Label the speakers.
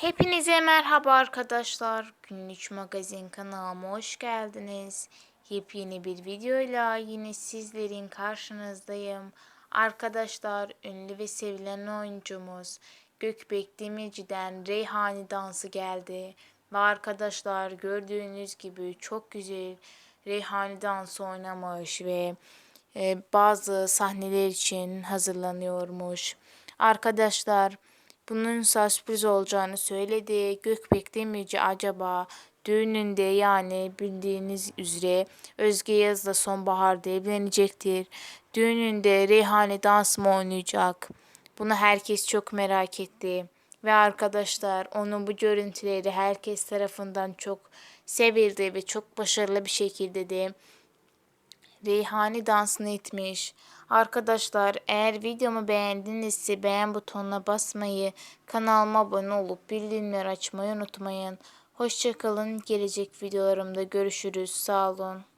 Speaker 1: Hepinize merhaba arkadaşlar. Günlük Magazin kanalıma hoş geldiniz. Yepyeni bir videoyla yine sizlerin karşınızdayım. Arkadaşlar ünlü ve sevilen oyuncumuz Gökbek Demirci'den Reyhani dansı geldi. Ve arkadaşlar gördüğünüz gibi çok güzel Reyhani dansı oynamış ve e, bazı sahneler için hazırlanıyormuş. Arkadaşlar bunun sürpriz olacağını söyledi. Gökbek Demirci acaba düğününde yani bildiğiniz üzere Özge Yaz'la sonbaharda evlenecektir. Düğününde Reyhane dans mı oynayacak? Bunu herkes çok merak etti. Ve arkadaşlar onun bu görüntüleri herkes tarafından çok sevildi ve çok başarılı bir şekilde de Reyhani dansını etmiş. Arkadaşlar eğer videomu beğendinizse beğen butonuna basmayı, kanalıma abone olup bildirimleri açmayı unutmayın. Hoşçakalın. Gelecek videolarımda görüşürüz. Sağ olun.